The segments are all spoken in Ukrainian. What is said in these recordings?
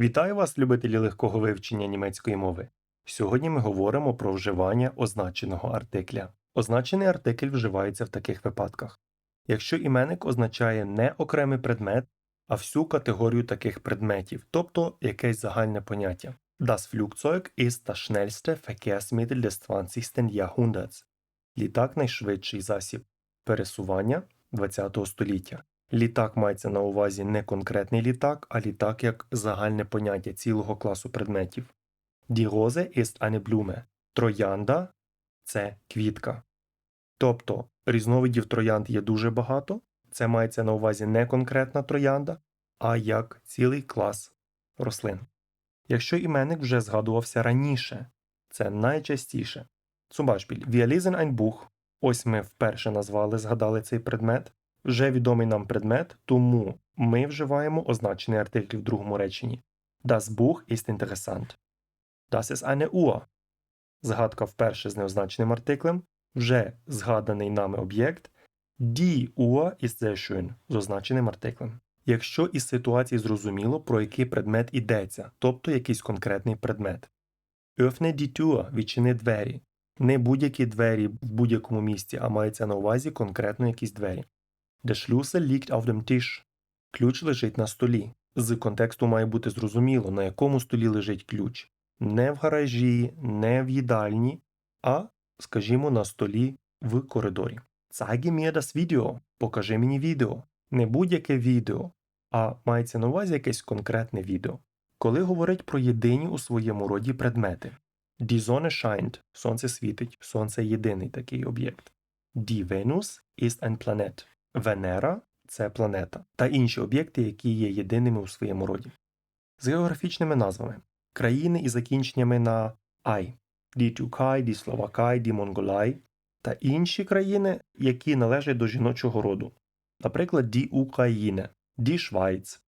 Вітаю вас, любителі легкого вивчення німецької мови. Сьогодні ми говоримо про вживання означеного артикля. Означений артикль вживається в таких випадках. Якщо іменник означає не окремий предмет, а всю категорію таких предметів, тобто якесь загальне поняття. Das Flugzeug ist das schnellste Verkehrsmittel des 20. Jahrhunderts. Літак найшвидший засіб пересування ХХ століття. Літак мається на увазі не конкретний літак, а літак як загальне поняття цілого класу предметів. Die Rose ist. Троянда це квітка. Тобто різновидів троянд є дуже багато. Це мається на увазі не конкретна троянда, а як цілий клас рослин. Якщо іменник вже згадувався раніше, це найчастіше. Zum Beispiel, ein Buch. Ось ми вперше назвали, згадали цей предмет. Вже відомий нам предмет, тому ми вживаємо означений артикль в другому реченні. Das Buch ist interessant. Das ist eine Uhr. Згадка вперше з неозначеним артиклем. Вже згаданий нами об'єкт. Die Uhr ist sehr schön з означеним артиклем. Якщо із ситуації зрозуміло, про який предмет йдеться, тобто якийсь конкретний предмет. Öffne die Tür – відчини двері. Не будь-які двері в будь-якому місці, а мається на увазі конкретно якісь двері. Liegt auf dem Tisch. Ключ лежить на столі. З контексту має бути зрозуміло, на якому столі лежить ключ. Не в гаражі, не в їдальні, а, скажімо, на столі в коридорі. Zeige mir das Video. Покажи мені відео. Не будь-яке відео, а мається на увазі якесь конкретне відео. Коли говорить про єдині у своєму роді предмети. Die Sonne scheint. Сонце світить. Сонце єдиний такий об'єкт. Die Venus ist ein Planet. Венера це планета та інші об'єкти, які є єдиними у своєму роді. З географічними назвами країни із закінченнями на «ай» Die Türkei, die Словакай, die Монголай та інші країни, які належать до жіночого роду, наприклад, die Ukraine, die Schweiz.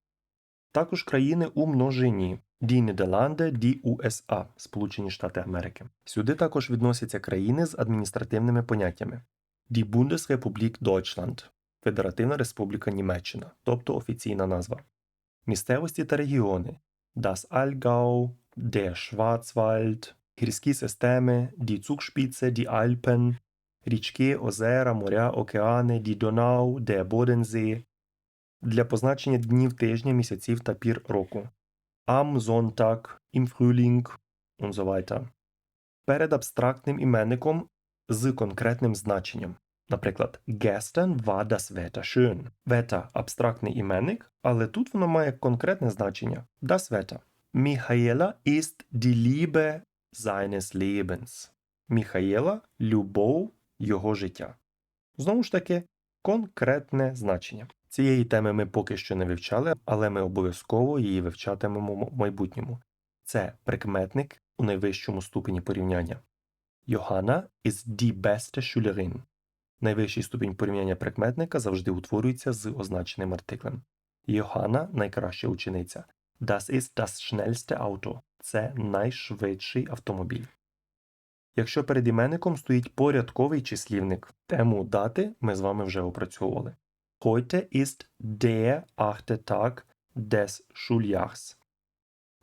Також країни у множині die Нідерланди, die USA, Сполучені Штати Америки. Сюди також відносяться країни з адміністративними поняттями die Bundesrepublik Deutschland, Федеративна Республіка Німеччина, тобто офіційна назва. Місцевості та регіони Das Allgäu, der Schwarzwald, гірські системи, die Zugspitze, die Alpen, річки, озера, моря, океани, die Donau, der Bodensee, для позначення днів тижня, місяців та пір року. Am Sonntag, im Frühling und so weiter. Перед абстрактним іменником з конкретним значенням. Наприклад, gestern war das Wetter schön. Wetter – абстрактний іменник, але тут воно має конкретне значення. Das Wetter. Michaela ist die Liebe seines Lebens. Міхаєла – любов його життя. Знову ж таки, конкретне значення. Цієї теми ми поки що не вивчали, але ми обов'язково її вивчатимемо в майбутньому. Це прикметник у найвищому ступені порівняння. Johanna ist die beste Schülerin. Найвищий ступінь порівняння прикметника завжди утворюється з означеним артиклем. Йоханна найкраща учениця. Das ist das schnellste Auto. Це найшвидший автомобіль. Якщо перед іменником стоїть порядковий числівник, тему дати ми з вами вже опрацьовували. Heute ist der achte Tag des Schuljahrs.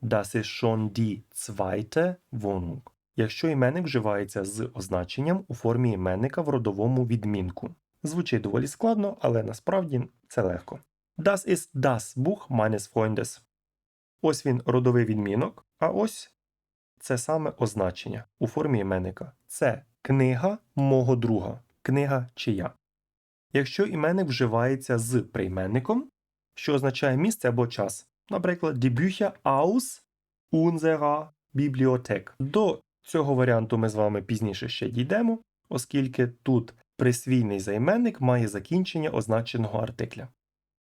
Das ist schon die zweite Wohnung. Якщо іменник вживається з означенням у формі іменника в родовому відмінку. Звучить доволі складно, але насправді це легко. Das ist das Buch meines Freundes. Ось він родовий відмінок, а ось це саме означення у формі іменника. Це книга мого друга, книга чия. Якщо іменник вживається з прийменником, що означає місце або час, наприклад, die Bücher aus unserer Bibliothek. До цього варіанту ми з вами пізніше ще дійдемо, оскільки тут присвійний займенник має закінчення означеного артикля.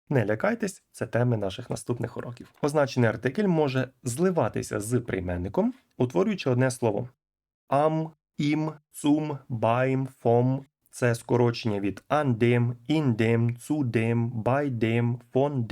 Не лякайтесь, це теми наших наступних уроків. Означений артикль може зливатися з прийменником, утворюючи одне слово. Am, im, zum, beim, vom – це скорочення від an dem, in dem, zu dem, bei dem, von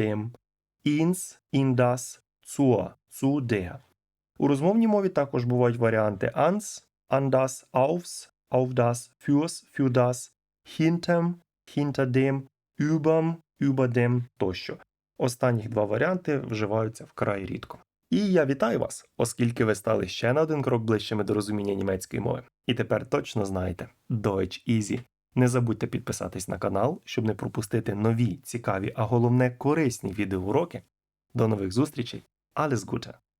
У розмовній мові також бувають варіанти ans, an das, aufs, auf das, fürs, für das, hintem, hinter dem, überm, über dem тощо. Останніх два варіанти вживаються вкрай рідко. І я вітаю вас, оскільки ви стали ще на один крок ближчими до розуміння німецької мови. І тепер точно знаєте Deutsch Easy. Не забудьте підписатись на канал, щоб не пропустити нові, цікаві, а головне корисні відеоуроки. До нових зустрічей. Alles Gute!